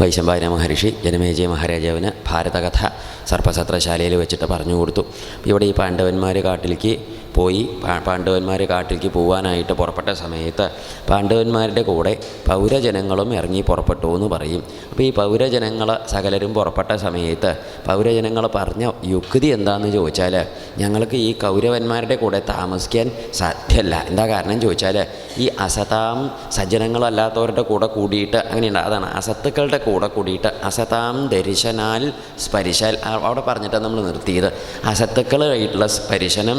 വൈശമ്പായന മഹർഷി ജനമേജയ മഹാരാജാവിന് ഭാരതകഥ സർപ്പസത്രശാലയിൽ വെച്ചിട്ട് പറഞ്ഞു കൊടുത്തു. ഇവിടെ ഈ പാണ്ഡവന്മാർ കാട്ടിലേക്ക് പോയി. പാണ്ഡവന്മാരെ കാട്ടിലേക്ക് പോകാനായിട്ട് പുറപ്പെട്ട സമയത്ത് പാണ്ഡവന്മാരുടെ കൂടെ പൗരജനങ്ങളും ഇറങ്ങി പുറപ്പെട്ടു എന്ന് പറയും. അപ്പോൾ ഈ പൗരജനങ്ങൾ സകലരും പുറപ്പെട്ട സമയത്ത് പൗരജനങ്ങൾ പറഞ്ഞ യുക്തി എന്താണെന്ന് ചോദിച്ചാൽ ഞങ്ങൾക്ക് ഈ കൗരവന്മാരുടെ കൂടെ താമസിക്കാൻ സാധ്യമല്ല എന്താ കാരണം ചോദിച്ചാൽ ഈ അസതാം സജ്ജനങ്ങളല്ലാത്തവരുടെ കൂടെ കൂടിയിട്ട് അങ്ങനെയുണ്ട്. അതാണ് അസത്തുക്കളുടെ കൂടെ കൂടിയിട്ട് അസതാം ദർശനാൽ സ്പരിശാൽ അവിടെ പറഞ്ഞിട്ടാണ് നമ്മൾ നിർത്തിയത്. അസത്തുക്കളായിട്ടുള്ള സ്പരിശനം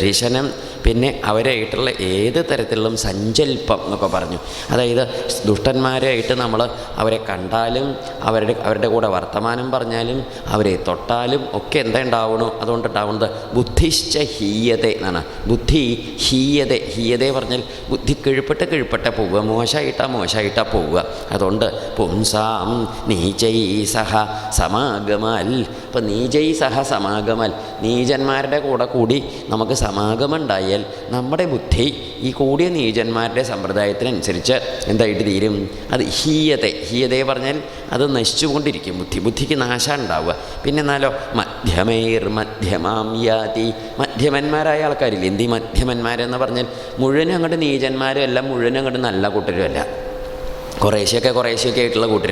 Rişenim. പിന്നെ അവരായിട്ടുള്ള ഏത് തരത്തിലുള്ള സഞ്ചൽപ്പം എന്നൊക്കെ പറഞ്ഞു. അതായത് ദുഷ്ടന്മാരായിട്ട് നമ്മൾ അവരെ കണ്ടാലും അവരുടെ അവരുടെ കൂടെ വർത്തമാനം പറഞ്ഞാലും അവരെ തൊട്ടാലും ഒക്കെ എന്താ ഉണ്ടാവണു? അതുകൊണ്ട് ഉണ്ടാവുന്നത് ബുദ്ധിശ്ച ഹീയത എന്നാണ്. ബുദ്ധി ഹീയത ഹീയത പറഞ്ഞാൽ ബുദ്ധി കിഴുപ്പെട്ട് കിഴുപ്പെട്ട പോവുക മോശമായിട്ടാ മോശമായിട്ടാ പോവുക. അതുകൊണ്ട് പുംസാം നീചൈ സഹ സമാഗമൽ. ഇപ്പം നീചൈ സഹ സമാഗമൽ നീചന്മാരുടെ കൂടെ കൂടി നമുക്ക് സമാഗമം ഉണ്ടായാൽ നമ്മുടെ ബുദ്ധി ഈ കൂടിയ നീചന്മാരുടെ സമ്പ്രദായത്തിനനുസരിച്ച് എന്തായിട്ട് തീരും? അത് ഹീയത. ഹീയതയെ പറഞ്ഞാൽ അത് നശിച്ചുകൊണ്ടിരിക്കും ബുദ്ധി. ബുദ്ധിക്ക് നാശം ഉണ്ടാവുക പിന്നെ എന്നാലോ മധ്യമേർ മധ്യമാം യാതി. മധ്യമന്മാരായ ആൾക്കാരില്ല? എന്തി മധ്യമന്മാരെന്ന് പറഞ്ഞാൽ മുഴുവനും അങ്ങോട്ട് നീചന്മാരും അല്ല മുഴുവനും അങ്ങോട്ട് നല്ല കൂട്ടരും അല്ല. കുറേശ്ശെയൊക്കെ കുറേശ്ശെയൊക്കെ ആയിട്ടുള്ള കൂട്ടർ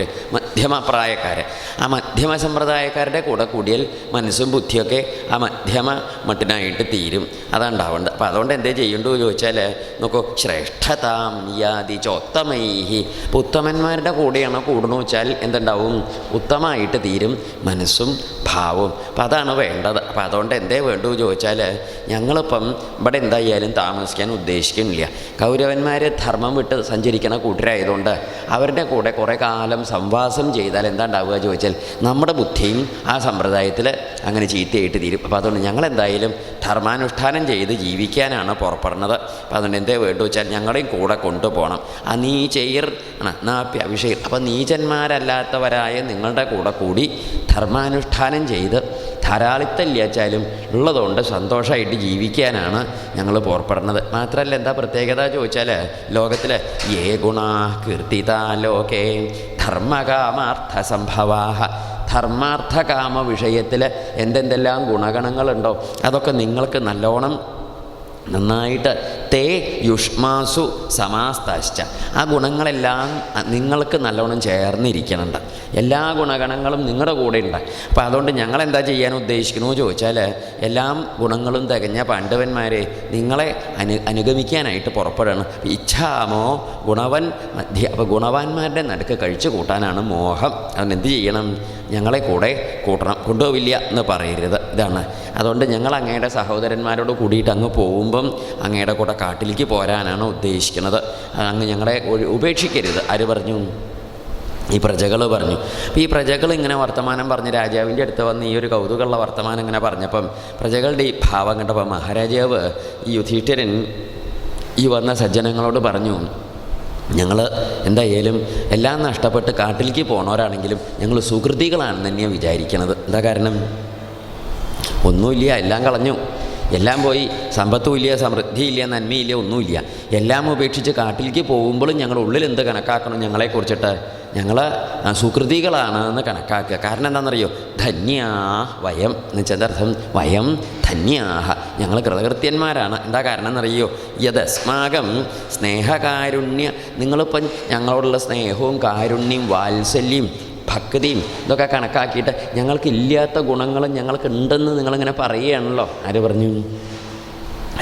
മധ്യമ പ്രായക്കാർ ആ മധ്യമ സമ്പ്രദായക്കാരുടെ കൂടെ കൂടിയാൽ മനസ്സും ബുദ്ധിയൊക്കെ ആ മധ്യമ മട്ടിനായിട്ട് തീരും. അതാണ്ടാവേണ്ടത് അപ്പോൾ അതുകൊണ്ട് എന്തേ ചെയ്യണ്ടു ചോദിച്ചാൽ നോക്കൂ ശ്രേഷ്ഠതാം യാതി ചോത്തമൈഹി. ഉത്തമന്മാരുടെ കൂടെയാണോ കൂടണമെന്ന് വെച്ചാൽ എന്തുണ്ടാവും? ഉത്തമമായിട്ട് തീരും മനസ്സും ഭാവവും. അപ്പം അതാണ് വേണ്ടത്. അപ്പം അതുകൊണ്ട് എന്തേ വേണ്ടു ചോദിച്ചാൽ ഞങ്ങളിപ്പം ഇവിടെ എന്തായാലും താമസിക്കാൻ ഉദ്ദേശിക്കുന്നില്ല. കൗരവന്മാർ ധർമ്മം വിട്ട് സഞ്ചരിക്കുന്ന കൂട്ടരായതുകൊണ്ട് അവരുടെ കൂടെ കുറേ കാലം സംവാസം ചെയ്താൽ എന്താ ഉണ്ടാവുക ചോദിച്ചാൽ നമ്മുടെ ബുദ്ധിയും ആ സമ്പ്രദായത്തിൽ അങ്ങനെ ചീത്തയായിട്ട് തീരും. അപ്പോൾ അതുകൊണ്ട് ഞങ്ങൾ എന്തായാലും ധർമാനുഷ്ഠാനം ചെയ്ത് ജീവിക്കാനാണ് പുറപ്പെടുന്നത്. അപ്പോൾ അതുകൊണ്ട് എന്തേ വേണ്ടു വെച്ചാൽ ഞങ്ങളെയും കൂടെ കൊണ്ടുപോകണം. ആ നീചെയർ ആണ് നാപ്യ വിഷയർ അപ്പോൾ നീചന്മാരല്ലാത്തവരായ നിങ്ങളുടെ കൂടെ കൂടി ധർമാനുഷ്ഠാനം ചെയ്ത് ധാരാളിത്തല്ലാച്ചാലും ഉള്ളതുകൊണ്ട് സന്തോഷമായിട്ട് ജീവിക്കാനാണ് ഞങ്ങൾ പുറപ്പെടുന്നത്. മാത്രമല്ല എന്താ പ്രത്യേകത ചോദിച്ചാൽ ലോകത്തിലെ ഏ ഗുണ കീർത്തിത ലോകേ ധർമ്മകാമാർത്ഥ സംഭവാഹ ധർമാർത്ഥകാമ വിഷയത്തിൽ എന്തെന്തെല്ലാം ഗുണഗണങ്ങളുണ്ടോ? അതൊക്കെ നിങ്ങൾക്ക് നല്ലോണം നന്നായിട്ട് തേ യുഷ്മാസു സമാസ്താശ്ച. ആ ഗുണങ്ങളെല്ലാം നിങ്ങൾക്ക് നല്ലവണ്ണം ചേർന്നിരിക്കണുണ്ട്. എല്ലാ ഗുണഗണങ്ങളും നിങ്ങളുടെ കൂടെ ഉണ്ട് അപ്പോൾ അതുകൊണ്ട് ഞങ്ങൾ എന്താ ചെയ്യാൻ ഉദ്ദേശിക്കുന്നു ചോദിച്ചാൽ എല്ലാം ഗുണങ്ങളും തികഞ്ഞ പാണ്ഡവന്മാരെ നിങ്ങളെ അനു അനുഗമിക്കാനായിട്ട് പുറപ്പെടണം ഇച്ഛാമോ ഗുണവൻ മധ്യ അപ്പോൾ ഗുണവാന്മാരുടെ നടുക്ക് കഴിച്ചു കൂട്ടാനാണ് മോഹം. അതുകൊണ്ട് എന്ത് ചെയ്യണം? ഞങ്ങളെ കൂടെ കൂട്ടണം. കൊണ്ടുപോവില്ല എന്ന് പറയരുത്. ഇതാണ്. അതുകൊണ്ട് ഞങ്ങൾ അങ്ങയുടെ സഹോദരന്മാരോട് കൂടിയിട്ട് അങ്ങ് പോകുമ്പം അങ്ങയുടെ കൂടെ കാട്ടിലേക്ക് പോരാനാണ് ഉദ്ദേശിക്കുന്നത്. അങ്ങ് ഞങ്ങളെ ഉപേക്ഷിക്കരുത്. ആര് പറഞ്ഞു? ഈ പ്രജകൾ പറഞ്ഞു. അപ്പോൾ ഈ പ്രജകൾ ഇങ്ങനെ വർത്തമാനം പറഞ്ഞ് രാജാവിന്റെ അടുത്ത് വന്ന് ഈ ഒരു കൗതുകമുള്ള വർത്തമാനം ഇങ്ങനെ പറഞ്ഞപ്പം പ്രജകളുടെ ഈ ഭാവം കണ്ടപ്പോൾ മഹാരാജാവ് ഈ യുധീഷ്ഠരൻ ഈ വന്ന സജ്ജനങ്ങളോട് പറഞ്ഞു ഞങ്ങൾ എന്തായാലും എല്ലാം നഷ്ടപ്പെട്ട് കാട്ടിലേക്ക് പോണവരാണെങ്കിലും ഞങ്ങൾ സുഹൃതികളാണെന്ന് തന്നെയാണ് വിചാരിക്കണത്. എന്താ കാരണം? ഒന്നുമില്ല എല്ലാം കളഞ്ഞു. എല്ലാം പോയി. സമ്പത്തും ഇല്ല സമൃദ്ധിയില്ല നന്മയില്ല ഒന്നുമില്ല എല്ലാം ഉപേക്ഷിച്ച് കാട്ടിലേക്ക് പോകുമ്പോഴും ഞങ്ങളുടെ ഉള്ളിൽ എന്ത് കണക്കാക്കണം ഞങ്ങളെക്കുറിച്ചിട്ട് ഞങ്ങൾ സുകൃതികളാണ് എന്ന് കണക്കാക്കുക. കാരണം എന്താണെന്നറിയോ? ധന്യാ വയം എന്ന് വെച്ചാൽ അർത്ഥം വയം ധന്യാഹ. ഞങ്ങൾ കൃതകൃത്യന്മാരാണ്. എന്താ കാരണം എന്നറിയോ? യഥസ്മാകം സ്നേഹകാരുണ്യ. നിങ്ങളിപ്പം ഞങ്ങളോടുള്ള സ്നേഹവും കാരുണ്യം വാത്സല്യം ഭക്തിയും ഇതൊക്കെ കണക്കാക്കിയിട്ട് ഞങ്ങൾക്കില്ലാത്ത ഗുണങ്ങളും ഞങ്ങൾക്ക് ഉണ്ടെന്ന് നിങ്ങളിങ്ങനെ പറയുകയാണല്ലോ. ആര് പറഞ്ഞു?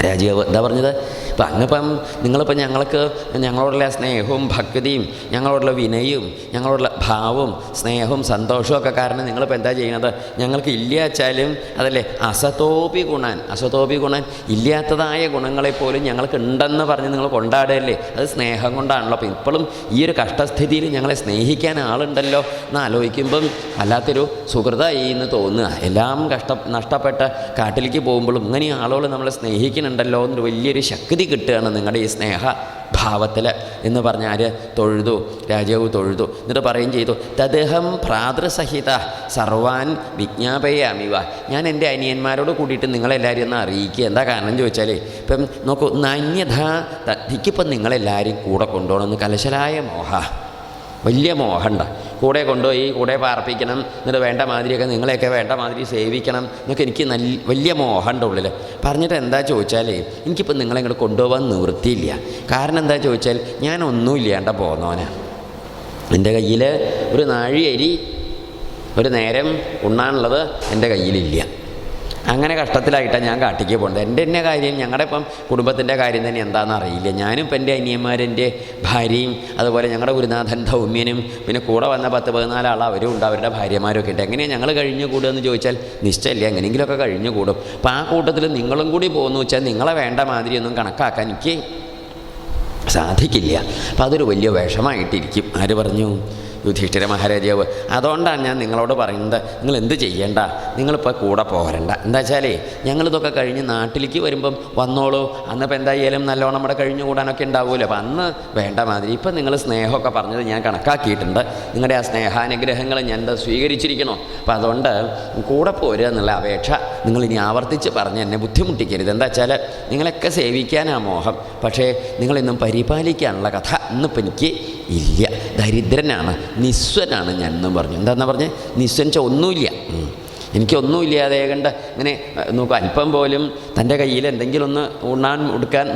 രാജീവ് എന്താ പറഞ്ഞത്. ഇപ്പം അങ്ങിപ്പം നിങ്ങളിപ്പം ഞങ്ങൾക്ക് ഞങ്ങളോടുള്ള സ്നേഹവും ഭക്തിയും ഞങ്ങളോടുള്ള വിനയും ഞങ്ങളോടുള്ള ഭാവവും സ്നേഹവും സന്തോഷവും ഒക്കെ കാരണം നിങ്ങളിപ്പോൾ എന്താ ചെയ്യുന്നത്? ഞങ്ങൾക്ക് ഇല്ലാച്ചാലും അതല്ലേ അസതോപി ഗുണൻ അസതോപി ഗുണൻ ഇല്ലാത്തതായ ഗുണങ്ങളെപ്പോലും ഞങ്ങൾക്ക് ഉണ്ടെന്ന് പറഞ്ഞ് നിങ്ങൾ കൊണ്ടാടുകയല്ലേ അത് സ്നേഹം കൊണ്ടാണല്ലോ. അപ്പം ഇപ്പോഴും ഈ ഒരു കഷ്ടസ്ഥിതിയിൽ ഞങ്ങളെ സ്നേഹിക്കാൻ ആളുണ്ടല്ലോ എന്ന് ആലോചിക്കുമ്പം വല്ലാത്തൊരു സുഹൃതായി എന്ന് തോന്നുക. എല്ലാം കഷ്ട നഷ്ടപ്പെട്ട കാട്ടിലേക്ക് പോകുമ്പോഴും ഇങ്ങനെ ആളുകൾ നമ്മളെ സ്നേഹിക്കുന്നുണ്ടല്ലോ എന്നൊരു വലിയൊരു ശക്തി കിട്ടുകയാണ് നിങ്ങളുടെ ഈ സ്നേഹ ഭാവത്തിൽ എന്ന് പറഞ്ഞാൽ തൊഴുതു രാജാവ് തൊഴുതു. എന്നിട്ട് പറയുകയും ചെയ്തു തദ്ദേഹം ഭ്രാതൃസഹിത സർവാൻ വിജ്ഞാപയാമിവ. ഞാൻ എന്റെ അനിയന്മാരോട് കൂടിയിട്ട് നിങ്ങളെല്ലാവരും ഒന്ന് അറിയിക്കുക. എന്താ കാരണം ചോദിച്ചാൽ ഇപ്പം നോക്കൂ നന്യഥ തദ്ധിക്കിപ്പം നിങ്ങളെല്ലാവരും കൂടെ കൊണ്ടുപോകണമെന്ന് കലശലായ മോഹ. വലിയ മോഹമുണ്ട് കൂടെ കൊണ്ടുപോയി കൂടെ പാർപ്പിക്കണം. എന്നിട്ട് വേണ്ട മാതിരിയൊക്കെ നിങ്ങളെയൊക്കെ വേണ്ട മാതിരി സേവിക്കണം. എന്നൊക്കെ എനിക്ക് നല്ല വലിയ മോഹമുണ്ട് ഉള്ളിൽ പറഞ്ഞിട്ട് എന്താ ചോദിച്ചാൽ എനിക്കിപ്പോൾ നിങ്ങളെ ഇങ്ങോട്ട് കൊണ്ടുപോകാൻ നിവൃത്തിയില്ല. കാരണം എന്താ ചോദിച്ചാൽ ഞാൻ ഒന്നുമില്ലാണ്ട പോന്നോനാ എന്റെ കയ്യിൽ ഒരു നാഴി അരി ഒരു നേരം ഉണ്ണാനുള്ളത് എന്റെ കയ്യിലില്ല. അങ്ങനെ കഷ്ടത്തിലായിട്ടാണ് ഞാൻ കാട്ടിക്ക് പോകുന്നത് എന്റെ തന്നെ കാര്യം ഞങ്ങളുടെ ഇപ്പം കുടുംബത്തിന്റെ കാര്യം തന്നെ എന്താണെന്ന് അറിയില്ല. ഞാനും ഇപ്പം എന്റെ അനിയന്മാരെന്റെ ഭാര്യയും അതുപോലെ ഞങ്ങളുടെ ഗുരുനാഥൻ ധൗമ്യനും പിന്നെ കൂടെ വന്ന പത്ത് ആൾ അവരും ഉണ്ട് അവരുടെ ഭാര്യമാരൊക്കെ ഉണ്ട്. എങ്ങനെയാണ് ഞങ്ങൾ കഴിഞ്ഞു കൂടുകയെന്ന് ചോദിച്ചാൽ നിശ്ചയമില്ല. എങ്ങനെയെങ്കിലുമൊക്കെ കഴിഞ്ഞു കൂടും അപ്പോൾ ആ കൂട്ടത്തിൽ നിങ്ങളും കൂടി പോകുന്നു വെച്ചാൽ നിങ്ങളെ വേണ്ട മാതിരിയൊന്നും കണക്കാക്കാൻ എനിക്ക് സാധിക്കില്ല. അപ്പം അതൊരു വലിയ വിഷമായിട്ടിരിക്കും. ആര് പറഞ്ഞു? യുധിഷ്ഠിര മഹാരാജാവ് അതുകൊണ്ടാണ് ഞാൻ നിങ്ങളോട് പറയുന്നത് നിങ്ങൾ എന്ത് ചെയ്യേണ്ട? നിങ്ങളിപ്പോൾ കൂടെ പോരണ്ട. എന്താ വെച്ചാലേ ഞങ്ങളിതൊക്കെ കഴിഞ്ഞ് നാട്ടിലേക്ക് വരുമ്പം വന്നോളൂ. അന്നിപ്പോൾ എന്തായാലും നല്ലോണം നമ്മുടെ കഴിഞ്ഞു കൂടാനൊക്കെ ഉണ്ടാവുമല്ലോ അപ്പം അന്ന് വേണ്ട മാതിരി. ഇപ്പം നിങ്ങൾ സ്നേഹമൊക്കെ പറഞ്ഞത് ഞാൻ കണക്കാക്കിയിട്ടുണ്ട്. നിങ്ങളുടെ ആ സ്നേഹാനുഗ്രഹങ്ങൾ ഞാൻ എന്താ സ്വീകരിച്ചിരിക്കണോ? അപ്പം അതുകൊണ്ട് കൂടെ പോരുക എന്നുള്ള അപേക്ഷ നിങ്ങൾ ഇനി ആവർത്തിച്ച് പറഞ്ഞ് എന്നെ ബുദ്ധിമുട്ടിക്കരുത്. എന്താ വെച്ചാൽ നിങ്ങളൊക്കെ സേവിക്കാനാ മോഹം. പക്ഷേ നിങ്ങളിന്നും പരിപാലിക്കാനുള്ള കഥ ഇന്നിപ്പോൾ എനിക്ക് ഇല്ല. ദരിദ്രനാണ് നിസ്വനാണ് ഞാൻ എന്ന് പറഞ്ഞു. എന്താണെന്ന് പറഞ്ഞേ? നിസ്വൻ ഒന്നുമില്ല. എനിക്കൊന്നുമില്ലാതെ കണ്ട് ഇങ്ങനെ നോക്കുക അല്പം പോലും തന്റെ കയ്യിൽ എന്തെങ്കിലും ഒന്ന് ഉണ്ണാൻ ഉടുക്കാൻ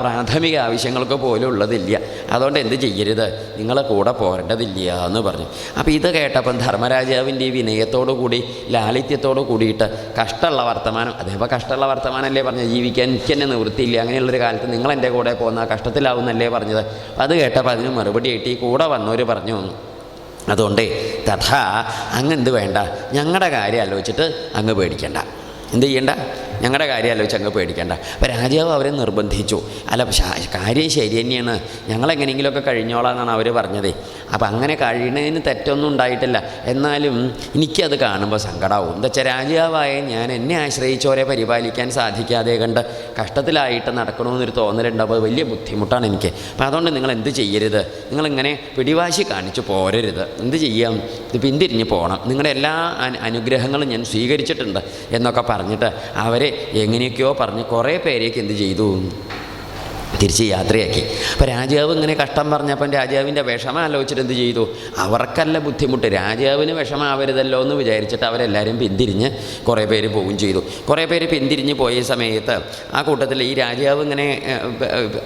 പ്രാഥമിക ആവശ്യങ്ങൾക്ക് പോലും ഉള്ളതില്ല. അതുകൊണ്ട് എന്ത് ചെയ്യരുത്? നിങ്ങളെ കൂടെ പോരേണ്ടതില്ല എന്ന് പറഞ്ഞു. അപ്പോൾ ഇത് കേട്ടപ്പം ധർമ്മരാജാവിന്റെ ഈ വിനയത്തോടു കൂടി ലാളിത്യത്തോടു കൂടിയിട്ട് കഷ്ടമുള്ള വർത്തമാനം അതേപോലെ കഷ്ടമുള്ള വർത്തമാനമല്ലേ പറഞ്ഞത്? ജീവിക്കാൻ എനിക്ക് തന്നെ നിവൃത്തിയില്ല. അങ്ങനെയുള്ളൊരു കാലത്ത് നിങ്ങൾ എന്റെ കൂടെ പോകുന്ന കഷ്ടത്തിലാവുന്നല്ലേ പറഞ്ഞത്. അത് കേട്ടപ്പോൾ അതിന് മറുപടി ആയിട്ട് ഈ കൂടെ വന്നവർ പറഞ്ഞു. അതുകൊണ്ട് തഥാ അങ്ങ് എന്ത് വേണ്ട? ഞങ്ങളുടെ കാര്യം ആലോചിച്ചിട്ട് അങ്ങ് പേടിക്കണ്ട. എന്ത് ചെയ്യണ്ട? ഞങ്ങളുടെ കാര്യം ആലോചിച്ച് അങ്ങ് പേടിക്കേണ്ട. അപ്പോൾ രാജാവ് അവരെ നിർബന്ധിച്ചു. അല്ല കാര്യം ശരി തന്നെയാണ്. ഞങ്ങളെങ്ങനെയെങ്കിലുമൊക്കെ കഴിഞ്ഞോളാന്നാണ് അവർ പറഞ്ഞത്. അപ്പം അങ്ങനെ കഴിയണതിന് തെറ്റൊന്നും ഉണ്ടായിട്ടില്ല. എന്നാലും എനിക്കത് കാണുമ്പോൾ സങ്കടമാവും എന്താ വെച്ചാൽ രാജാവായ ഞാൻ എന്നെ ആശ്രയിച്ചവരെ പരിപാലിക്കാൻ സാധിക്കാതെ കണ്ട് കഷ്ടത്തിലായിട്ട് നടക്കണമെന്നൊരു തോന്നലുണ്ടാവും വലിയ ബുദ്ധിമുട്ടാണ് എനിക്ക്. അപ്പം അതുകൊണ്ട് നിങ്ങൾ എന്ത് ചെയ്യരുത്? നിങ്ങളിങ്ങനെ പിടിവാശി കാണിച്ച് പോരരുത്. എന്ത് ചെയ്യാം? ഇത് പിന്തിരിഞ്ഞ് പോകണം നിങ്ങളുടെ എല്ലാ അനുഗ്രഹങ്ങളും ഞാൻ സ്വീകരിച്ചിട്ടുണ്ട് എന്നൊക്കെ പറഞ്ഞിട്ട് അവരെ എങ്ങനെയൊക്കെയോ പറഞ്ഞ് കുറേ പേരേക്ക് എന്ത് ചെയ്തു? തിരിച്ച് യാത്രയാക്കി. അപ്പോൾ രാജാവ് ഇങ്ങനെ കഷ്ടം പറഞ്ഞപ്പം രാജാവിന്റെ വിഷമം ആലോചിച്ചിട്ട് എന്ത് ചെയ്തു? അവർക്കല്ല ബുദ്ധിമുട്ട്. രാജാവിന് വിഷമാവരുതല്ലോ എന്ന് വിചാരിച്ചിട്ട് അവരെല്ലാവരും പിന്തിരിഞ്ഞ് കുറേ പേര് പോവുകയും ചെയ്തു. കുറേ പേര് പിന്തിരിഞ്ഞ് പോയ സമയത്ത് ആ കൂട്ടത്തിൽ ഈ രാജാവ് ഇങ്ങനെ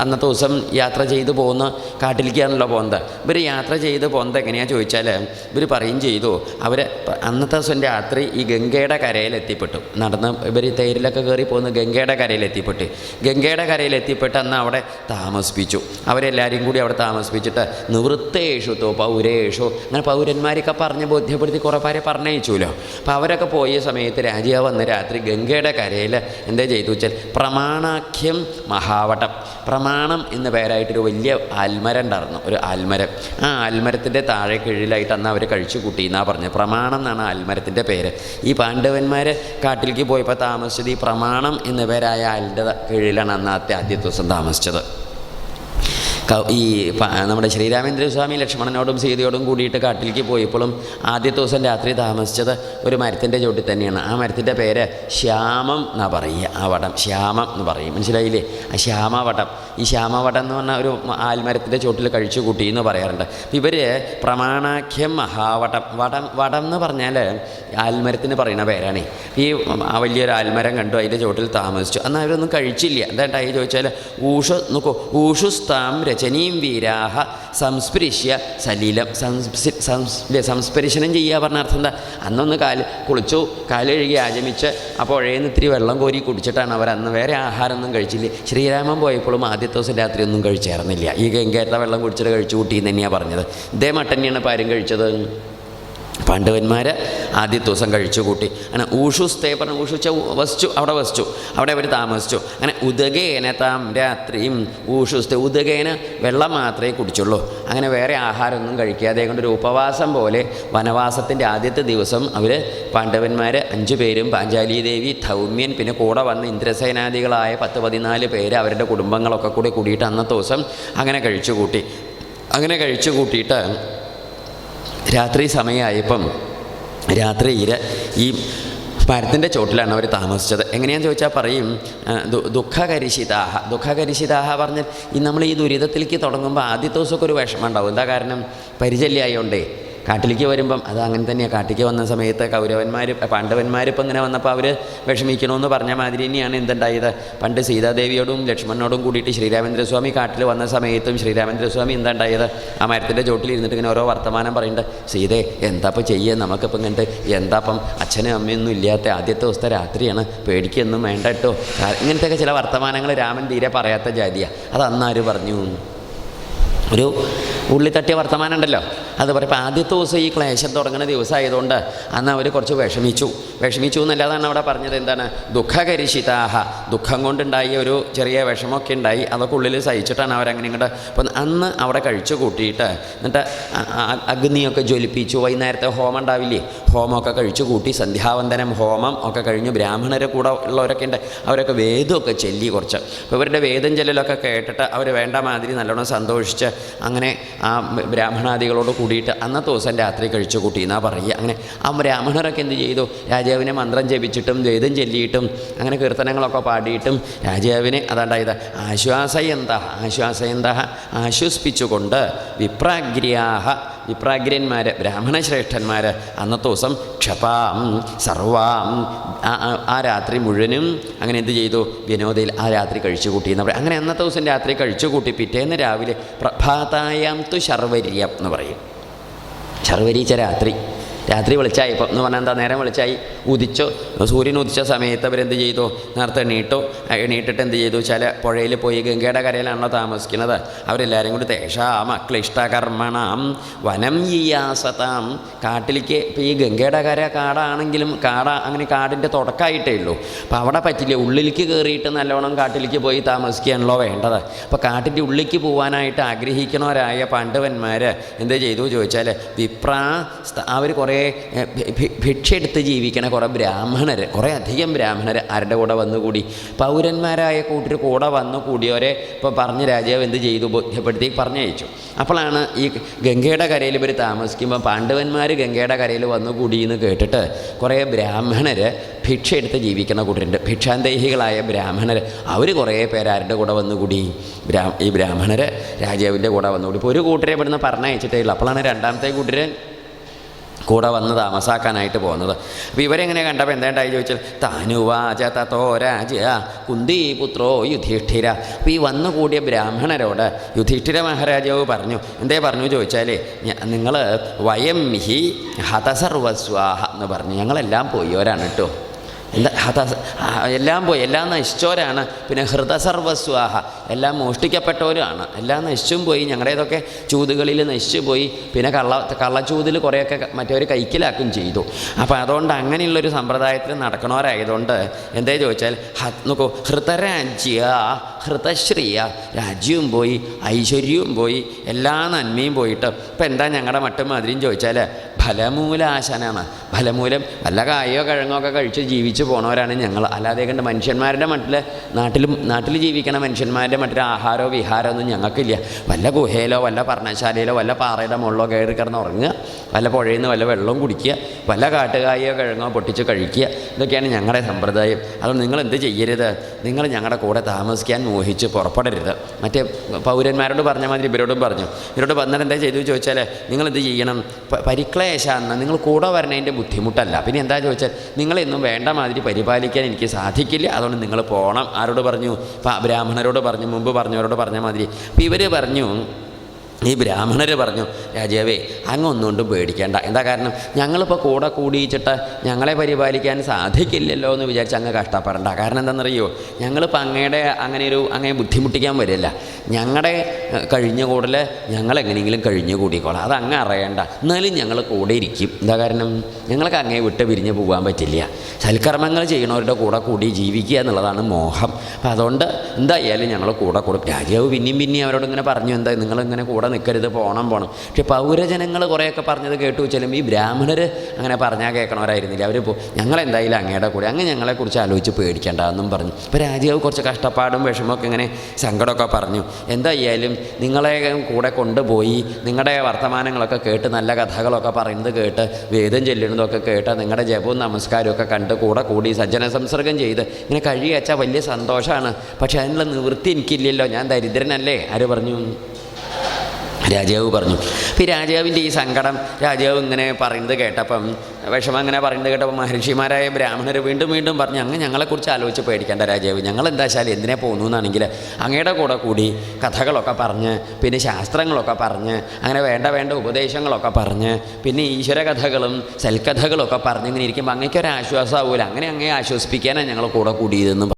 അന്നത്തെ ദിവസം യാത്ര ചെയ്ത് പോകുന്ന കാട്ടിലേക്കാണല്ലോ പോകുന്നത് ഇവർ യാത്ര ചെയ്ത് പോകുന്നത് എങ്ങനെയാണെന്ന് ചോദിച്ചാൽ ഇവർ പറയും ചെയ്തു. അവർ അന്നത്തെ ദിവസം രാത്രി ഈ ഗംഗയുടെ കരയിൽ എത്തിപ്പെട്ടു. നടന്ന് ഇവർ തേരിലൊക്കെ കയറി പോകുന്ന ഗംഗയുടെ കരയിൽ എത്തിപ്പെട്ട്. ഗംഗയുടെ കരയിൽ എത്തിപ്പെട്ട് അന്ന് അവിടെ താമസിപ്പിച്ചു. അവരെല്ലാവരും കൂടി അവിടെ താമസിപ്പിച്ചിട്ട് നിവൃത്തേഷു തോ പൗരേഷു. അങ്ങനെ പൗരന്മാരൊക്കെ പറഞ്ഞ് ബോധ്യപ്പെടുത്തി കുറേ പേരെ പറഞ്ഞയച്ചുല്ലോ അപ്പോൾ അവരൊക്കെ പോയ സമയത്ത് രാജാവ് അന്ന് രാത്രി ഗംഗയുടെ കരയിൽ എന്താ ചെയ്തു വെച്ചാൽ പ്രമാണാഖ്യം മഹാവട്ടം. പ്രമാണം എന്ന പേരായിട്ടൊരു വലിയ ആൽമരം ഉണ്ടായിരുന്നു ഒരു ആൽമരം. ആ ആൽമരത്തിന്റെ താഴെ കീഴിലായിട്ട് അന്ന് അവർ കഴിച്ചു കൂട്ടി എന്നാണ് പറഞ്ഞത് പ്രമാണം എന്നാണ് ആൽമരത്തിന്റെ പേര്. ഈ പാണ്ഡവന്മാർ കാട്ടിലേക്ക് പോയപ്പോൾ താമസിച്ചത് ഈ പ്രമാണം എന്ന പേരായ ആലിന്റെ കീഴിലാണ് അന്ന് ആദ്യ ദിവസം താമസിച്ചത്. ちゃだ ഈ നമ്മുടെ ശ്രീരാമേന്ദ്ര സ്വാമി ലക്ഷ്മണനോടും സീതയോടും കൂടിയിട്ട് കാട്ടിലേക്ക് പോയപ്പോഴും ആദ്യത്തെ ദിവസം രാത്രി താമസിച്ചത് ഒരു മരത്തിന്റെ ചോട്ടിൽ തന്നെയാണ്. ആ മരത്തിന്റെ പേര് ശ്യാമം എന്നാ പറയുക. ആ വടം. ശ്യാമം എന്ന് പറയും. മനസ്സിലായില്ലേ? ആ ശ്യാമവടം. ഈ ശ്യാമവടം എന്ന് പറഞ്ഞാൽ ഒരു ആൽമരത്തിന്റെ ചോട്ടിൽ കഴിച്ചു കൂട്ടി എന്ന് പറയാറുണ്ട്. ഇവർ പ്രമാണാഖ്യം മഹാവടം. വടം വടം എന്ന് പറഞ്ഞാൽ ആൽമരത്തിന് പറയുന്ന പേരാണ്. ഈ വലിയൊരു ആൽമരം കണ്ടു അതിന്റെ ചോട്ടിൽ താമസിച്ചു. എന്നാൽ അവരൊന്നും കഴിച്ചില്ല. എന്താണ്ടായി ചോദിച്ചാൽ ഊഷ നോക്കൂ ഊഷുസ്താം രചനീം വീരാഹ സംസ്പൃശ്യ സലീലം സംസ്പ്രി സംസ്പരിശനം ചെയ്യുക പറഞ്ഞ അർത്ഥം എന്താ? അന്നൊന്ന് കാൽ കുളിച്ചു കാലൊഴുകി ആചമിച്ച് ആ പുഴയിൽ ഇത്തിരി വെള്ളം കോരി കുടിച്ചിട്ടാണ് അവർ അന്ന് വേറെ ആഹാരമൊന്നും കഴിച്ചില്ല. ശ്രീരാമൻ പോയപ്പോഴും ആദ്യത്തെ ദിവസം രാത്രി ഒന്നും കഴിച്ചേർന്നില്ല. ഈ ഗംഗേറ്റ വെള്ളം കുടിച്ചിട്ട് കഴിച്ചു കൂട്ടി എന്ന് തന്നെയാണ് പറഞ്ഞത്. ഇതേ മട്ടന്നെയാണ് പാരും കഴിച്ചത്. പാണ്ഡവന്മാർ ആദ്യ ദിവസം കഴിച്ചു കൂട്ടി. അങ്ങനെ ഊഷുസ്തേ പറഞ്ഞ ഊഷുച്ച വസിച്ചു അവിടെ വസിച്ചു. അവിടെ അവർ താമസിച്ചു. അങ്ങനെ ഉദകേന താം രാത്രിയും ഊഷുസ്തേ ഉദകേന വെള്ളം മാത്രമേ കുടിച്ചുള്ളൂ. അങ്ങനെ വേറെ ആഹാരമൊന്നും കഴിക്കാതെ കൊണ്ടൊരു ഉപവാസം പോലെ വനവാസത്തിന്റെ ആദ്യത്തെ ദിവസം അവർ പാണ്ഡവന്മാർ അഞ്ചു പേരും പാഞ്ചാലി ദേവി ധൗമ്യൻ പിന്നെ കൂടെ വന്ന ഇന്ദ്രസേനാദികളായ പത്ത് പതിനാല് പേര് അവരുടെ കുടുംബങ്ങളൊക്കെ കൂടി കൂടിയിട്ട് അന്നത്തെ ദിവസം അങ്ങനെ കഴിച്ചു കൂട്ടി. അങ്ങനെ കഴിച്ചു കൂട്ടിയിട്ട് രാത്രി സമയമായപ്പം രാത്രിയിൽ ഈ മരത്തിന്റെ ചോട്ടിലാണ് അവർ താമസിച്ചത്. എങ്ങനെയാന്ന് ചോദിച്ചാൽ പറയും ദുഃഖകരിശിതാഹ ദുഃഖകരിശിതാഹ പറഞ്ഞാൽ ഈ നമ്മൾ ഈ ദുരിതത്തിലേക്ക് തുടങ്ങുമ്പോൾ ആദ്യത്തെ ദിവസമൊക്കെ ഒരു വിഷമം ഉണ്ടാവും. എന്താ കാരണം? പരിചല്യായോണ്ടേ. കാട്ടിലേക്ക് വരുമ്പം അത് അങ്ങനെ തന്നെയാണ് കാട്ടിലേക്ക് വന്ന സമയത്ത് കൗരവന്മാർ പാണ്ഡവന്മാർ ഇപ്പം ഇങ്ങനെ വന്നപ്പോൾ അവർ വിഷമിക്കണമെന്ന് പറഞ്ഞ മാതിരി തന്നെയാണ് എന്തുണ്ടായത്. പണ്ട് സീതാദേവിയോടും ലക്ഷ്മണനോടും കൂടിയിട്ട് ശ്രീരാമേന്ദ്രസ്വാമി കാട്ടിൽ വന്ന സമയത്തും ശ്രീരാമേന്ദ്രസ്വാമി എന്തുണ്ടായത്? ആ മരത്തിന്റെ ചോട്ടിൽ ഇരുന്നിട്ട് ഇങ്ങനെ ഓരോ വർത്തമാനം പറയുന്നുണ്ട് സീതേ എന്താ ഇപ്പം ചെയ്യുക നമുക്കിപ്പം ഇങ്ങനത്തെ എന്താ ഇപ്പം അച്ഛനും അമ്മയൊന്നും ഇല്ലാത്ത ആദ്യത്തെ ദിവസത്തെ രാത്രിയാണ്. പേടിക്കൊന്നും വേണ്ട കേട്ടോ. ഇങ്ങനത്തെയൊക്കെ ചില വർത്തമാനങ്ങൾ രാമൻ തീരെ പറയാത്ത ജാതിയാണ് അത് അന്നാര് പറഞ്ഞു? ഒരു ഉള്ളി തട്ടിയ വർത്തമാനം ഉണ്ടല്ലോ. അത് പറയുമ്പോൾ ആദ്യത്തെ ദിവസം ഈ ക്ലേശം തുടങ്ങുന്ന ദിവസമായതുകൊണ്ട് അന്ന് അവർ കുറച്ച് വിഷമിച്ചു. വിഷമിച്ചു എന്നല്ലാതാണ് അവിടെ പറഞ്ഞത്. എന്താണ്? ദുഃഖകരിശിതാഹ. ദുഃഖം കൊണ്ടുണ്ടായ ഒരു ചെറിയ വിഷമമൊക്കെ ഉണ്ടായി. അതൊക്കെ ഉള്ളിൽ സഹിച്ചിട്ടാണ് അവരങ്ങനെ ഇങ്ങോട്ട് അപ്പം അന്ന് അവിടെ കഴിച്ചു കൂട്ടിയിട്ട് എന്നിട്ട് അഗ്നിയൊക്കെ ജ്വലിപ്പിച്ചു. വൈകുന്നേരത്തെ ഹോമം ഉണ്ടാവില്ലേ? ഹോമമൊക്കെ കഴിച്ചു കൂട്ടി. സന്ധ്യാവന്തനം ഹോമം ഒക്കെ കഴിഞ്ഞ്. ബ്രാഹ്മണരെ കൂടെ ഉള്ളവരൊക്കെ ഉണ്ട്. അവരൊക്കെ വേദമൊക്കെ ചൊല്ലി കുറച്ച്. അപ്പോൾ ഇവരുടെ വേദം ചെല്ലലൊക്കെ കേട്ടിട്ട് അവർ വേണ്ട മാതിരി നല്ലോണം സന്തോഷിച്ച് അങ്ങനെ ആ ബ്രാഹ്മണാദികളോട് കൂടിയിട്ട് അന്നത്തെ ദിവസം രാത്രി കഴിച്ചു കൂട്ടി എന്നാ പറയുക. അങ്ങനെ ആ ബ്രാഹ്മണരൊക്കെ എന്ത് ചെയ്തു? രാജാവിനെ മന്ത്രം ജപിച്ചിട്ടും വേദം ചൊല്ലിയിട്ടും അങ്ങനെ കീർത്തനങ്ങളൊക്കെ പാടിയിട്ടും രാജാവിനെ അതാണ്ടായത് ആശ്വാസയന്ത ആശ്വാസയന്ത ആശ്വസിപ്പിച്ചുകൊണ്ട് വിപ്രാഗ്ര്യാഹ വിപ്രാഗ്രന്മാർ ബ്രാഹ്മണ ശ്രേഷ്ഠന്മാർ അന്നത്തെ ദിവസം ക്ഷപാം സർവാം ആ രാത്രി മുഴുവനും അങ്ങനെ എന്ത് ചെയ്തു? വിനോദയിൽ ആ രാത്രി കഴിച്ചു കൂട്ടി എന്ന് പറയും. അങ്ങനെ അന്നത്തെ ദിവസം രാത്രി കഴിച്ചു കൂട്ടി പിറ്റേന്ന് രാവിലെ പ്രഭാതായാം തു ശർവര്യം എന്ന് പറയും. ശർവരീച്ച രാത്രി. രാത്രി വെളിച്ചായപ്പോൾ എന്ന് പറഞ്ഞാൽ എന്താ നേരം വെളിച്ചായി. ഉദിച്ചു. സൂര്യൻ ഉദിച്ച സമയത്ത് അവരെന്ത് ചെയ്തു? നേരത്തെ എണീട്ടു എണീട്ടിട്ട് എന്ത് ചെയ്തു? ചില പുഴയിൽ പോയി ഗംഗയുടെ കരയിലാണല്ലോ താമസിക്കുന്നത്. അവരെല്ലാവരും കൂടി തേഷാം അക്ലിഷ്ടകർമ്മണം വനം ഈയാസതാം കാട്ടിലേക്ക് ഇപ്പോൾ ഈ ഗംഗയുടെ കര കാടാണെങ്കിലും കാട അങ്ങനെ കാടിന്റെ തുടക്കമായിട്ടേ ഉള്ളൂ. അപ്പോൾ അവിടെ പറ്റില്ല? ഉള്ളിലേക്ക് കയറിയിട്ട് നല്ലോണം കാട്ടിലേക്ക് പോയി താമസിക്കുകയാണല്ലോ വേണ്ടത്. അപ്പോൾ കാട്ടിന്റെ ഉള്ളിലേക്ക് പോകാനായിട്ട് ആഗ്രഹിക്കണവരായ പാണ്ഡവന്മാർ എന്ത് ചെയ്തു? ചോദിച്ചാൽ വിപ്രാ അവർ കുറേ ഏ, ഭി- ഭി- ഭിക്ഷ എടുത്ത് ജീവിക്കണ കുറേ ബ്രാഹ്മണർ കുറേ അധികം ബ്രാഹ്മണർ ആരുടെ കൂടെ വന്നുകൂടി? പൗരന്മാരായ കൂട്ടർ കൂടെ വന്നു കൂടിയവരെ ഇപ്പോൾ പറഞ്ഞ് രാജാവ് എന്ത് ചെയ്തു? ബോധ്യപ്പെടുത്തി പറഞ്ഞയച്ചു. അപ്പോഴാണ് ഈ ഗംഗയുടെ കരയിൽ ഇവർ താമസിക്കുമ്പോൾ പാണ്ഡവന്മാർ ഗംഗയുടെ കരയിൽ വന്നു കൂടി എന്ന് കേട്ടിട്ട് കുറേ ബ്രാഹ്മണർ ഭിക്ഷ എടുത്ത് ജീവിക്കുന്ന കൂട്ടരുണ്ട്. ഭിക്ഷാന്തേഹികളായ ബ്രാഹ്മണർ അവർ കുറേ പേര് ആരുടെ കൂടെ വന്നുകൂടി ബ്രാ ഈ ബ്രാഹ്മണർ രാജാവിന്റെ കൂടെ വന്നുകൂടി ഇപ്പോൾ ഒരു കൂട്ടരെ ഇവിടുന്ന് പറഞ്ഞയച്ചിട്ടേ ഉള്ളൂ. അപ്പോഴാണ് രണ്ടാമത്തെ കൂട്ടര് കൂടെ വന്ന് താമസാക്കാനായിട്ട് പോകുന്നത്. അപ്പോൾ ഇവരെങ്ങനെ കണ്ടപ്പോൾ എന്താണ്ടായി ചോദിച്ചാൽ താനുവാച തത്തോ രാജ കുന്തി പുത്രോ യുധിഷ്ഠിര. അപ്പോൾ ഈ വന്നു കൂടിയ ബ്രാഹ്മണരോട് യുധിഷ്ഠിര മഹാരാജാവ് പറഞ്ഞു എന്തേ പറഞ്ഞു? ചോദിച്ചാലേ നിങ്ങൾ വയം ഹി ഹതസർവസ്വാഹ എന്ന് പറഞ്ഞു. ഞങ്ങളെല്ലാം പോയവരാണ് കേട്ടോ എന്താ ഹത എല്ലാം പോയി. എല്ലാം നശിച്ചോരാണ് പിന്നെ ഹൃദസർവസ്വാഹ. എല്ലാം മോഷ്ടിക്കപ്പെട്ടവരുമാണ്. എല്ലാം നശിച്ചും പോയി. ഞങ്ങളുടേതൊക്കെ ചൂതുകളിൽ നശിച്ചു പോയി. പിന്നെ കള്ള കള്ളച്ചൂതിൽ കുറേയൊക്കെ മറ്റവർ കൈക്കലാക്കും ചെയ്തു. അപ്പോൾ അതുകൊണ്ട് അങ്ങനെയുള്ളൊരു സമ്പ്രദായത്തിൽ നടക്കണവരായതുകൊണ്ട് എന്തേ ചോദിച്ചാൽ നോക്കൂ ഹൃതരാജ്യ ഹൃതശ്രീയ രാജ്യവും പോയി ഐശ്വര്യവും പോയി എല്ലാ നന്മയും പോയിട്ട്. ഇപ്പം എന്താ ഞങ്ങളുടെ മട്ടും മാതിരിയും ചോദിച്ചാൽ ഫലമൂലാശനാണ് ഫലമൂലം വല്ല കായോ കിഴങ്ങോ ഒക്കെ കഴിച്ച് ജീവിച്ച് പോണവരാണ് ഞങ്ങൾ അല്ലാതെ കണ്ട് മനുഷ്യന്മാരുടെ മട്ടിൽ നാട്ടിലും നാട്ടിൽ ജീവിക്കണ മനുഷ്യന്മാരുടെ മട്ടിൽ ആഹാരമോ വിഹാരമോ ഒന്നും ഞങ്ങൾക്കില്ല. വല്ല ഗുഹയിലോ വല്ല പർണശാലയിലോ വല്ല പാറയുടെ മുകളിലോ കയറി കിടന്ന് ഉറങ്ങുക. വല്ല പുഴയിൽ നിന്ന് വല്ല വെള്ളവും കുടിക്കുക. വല്ല കാട്ടുകായോ കിഴങ്ങോ പൊട്ടിച്ച് കഴിക്കുക. ഇതൊക്കെയാണ് ഞങ്ങളുടെ സമ്പ്രദായം. അതുകൊണ്ട് നിങ്ങൾ എന്ത് ചെയ്യരുത്? നിങ്ങൾ ഞങ്ങളുടെ കൂടെ താമസിക്കാൻ മോഹിച്ച് പുറപ്പെടരുത്. മറ്റേ പൗരന്മാരോട് പറഞ്ഞ മാതിരി ഇവരോടും പറഞ്ഞു. ഇവരോട് വന്നിട്ട് എന്താ ചെയ്തു ചോദിച്ചാൽ നിങ്ങൾ എന്ത് ചെയ്യണം? പ- പരിക്ലേശാന്ന് നിങ്ങൾ കൂടെ വരണതിന്റെ ബുദ്ധിമുട്ടല്ല. പിന്നെ എന്താ ചോദിച്ചാൽ നിങ്ങളെന്നും വേണ്ട മാതിരി പരിപാലിക്കാൻ എനിക്ക് സാധിക്കില്ല. അതുകൊണ്ട് നിങ്ങൾ പോകണം ആരോട് പറഞ്ഞു? ബ്രാഹ്മണരോട് പറഞ്ഞു മുമ്പ് പറഞ്ഞവരോട് പറഞ്ഞ മാതിരി. അപ്പോൾ ഇവർ പറഞ്ഞു ഈ ബ്രാഹ്മണർ പറഞ്ഞു രാജാവേ അങ്ങ് ഒന്നുകൊണ്ടും പേടിക്കേണ്ട. എന്താ കാരണം? ഞങ്ങളിപ്പോൾ കൂടെ കൂടിയിച്ചിട്ട് ഞങ്ങളെ പരിപാലിക്കാൻ സാധിക്കില്ലല്ലോ എന്ന് വിചാരിച്ച് അങ്ങ് കഷ്ടപ്പെടണ്ട. കാരണം എന്താണെന്നറിയോ? ഞങ്ങളിപ്പോൾ അങ്ങയുടെ അങ്ങനെ ഒരു അങ്ങനെ ബുദ്ധിമുട്ടിക്കാൻ വരില്ല. ഞങ്ങളുടെ കഴിഞ്ഞ കൂടൽ ഞങ്ങൾ എങ്ങനെയെങ്കിലും കഴിഞ്ഞു കൂടിക്കോളാം അത് അങ്ങ് അറിയണ്ട. എന്നാലും ഞങ്ങൾ കൂടെ ഇരിക്കും. എന്താ കാരണം? ഞങ്ങൾക്ക് അങ്ങേ വിട്ട് പിരിഞ്ഞ് പോകാൻ പറ്റില്ല. സൽക്കർമ്മങ്ങൾ ചെയ്യണവരുടെ കൂടെ കൂടി ജീവിക്കുക എന്നുള്ളതാണ് മോഹം. അപ്പോൾ അതുകൊണ്ട് എന്തായാലും ഞങ്ങൾ കൂടെ കൂടും. രാജാവ് പിന്നെയും പിന്നെയും അവരോട് ഇങ്ങനെ പറഞ്ഞു എന്താ നിങ്ങളിങ്ങനെ കൂടെ നിൽക്കരുത് പോകണം പോകണം പക്ഷെ പൗരജനങ്ങൾ കുറേയൊക്കെ പറഞ്ഞത് കേട്ടു വെച്ചാലും ഈ ബ്രാഹ്മണർ അങ്ങനെ പറഞ്ഞാൽ കേൾക്കണവരായിരുന്നില്ല. അവർ ഞങ്ങളെന്തായാലും അങ്ങയുടെ കൂടെ അങ്ങ് ഞങ്ങളെക്കുറിച്ച് ആലോചിച്ച് പേടിക്കേണ്ട എന്നും പറഞ്ഞു. ഇപ്പോൾ രാജാവ് കുറച്ച് കഷ്ടപ്പാടും വിഷമമൊക്കെ ഇങ്ങനെ സങ്കടമൊക്കെ പറഞ്ഞു. എന്തായാലും നിങ്ങളെ കൂടെ കൊണ്ടുപോയി നിങ്ങളുടെ വർത്തമാനങ്ങളൊക്കെ കേട്ട് നല്ല കഥകളൊക്കെ പറയുന്നത് കേട്ട് വേദം ചെല്ലുന്നതൊക്കെ കേട്ട് നിങ്ങളുടെ ജപവും നമസ്കാരവും ഒക്കെ കണ്ട് കൂടെ കൂടി സജ്ജന സംസർഗം ചെയ്ത് ഇങ്ങനെ കഴിയച്ചാൽ വലിയ സന്തോഷമാണ്. പക്ഷേ അതിനുള്ള നിവൃത്തി എനിക്കില്ലല്ലോ ഞാൻ ദരിദ്രനല്ലേ? ആര് പറഞ്ഞു? രാജാവ് പറഞ്ഞു. ഈ രാജാവിന്റെ ഈ സങ്കടം രാജാവ് ഇങ്ങനെ പറയുന്നത് കേട്ടപ്പം വിഷമം അങ്ങനെ പറയുന്നത് കേട്ടപ്പോൾ മഹർഷിമാരായ ബ്രാഹ്മണർ വീണ്ടും വീണ്ടും പറഞ്ഞു അങ്ങ് ഞങ്ങളെക്കുറിച്ച് ആലോചിച്ച് പേടിക്കേണ്ട രാജാവ്. ഞങ്ങൾ എന്താ വെച്ചാൽ എന്തിനെ പോകുന്നു എന്നാണെങ്കിൽ അങ്ങയുടെ കൂടെ കൂടി കഥകളൊക്കെ പറഞ്ഞ് പിന്നെ ശാസ്ത്രങ്ങളൊക്കെ പറഞ്ഞ് അങ്ങനെ വേണ്ട വേണ്ട ഉപദേശങ്ങളൊക്കെ പറഞ്ഞ് പിന്നെ ഈശ്വര കഥകളും സൽക്കഥകളൊക്കെ പറഞ്ഞ് ഇങ്ങനെ ഇരിക്കുമ്പോൾ അങ്ങേക്കൊരു ആശ്വാസമാവില്ല അങ്ങനെ അങ്ങേ ആശ്വസിപ്പിക്കാനാണ് ഞങ്ങൾ കൂടെ കൂടിയതെന്ന്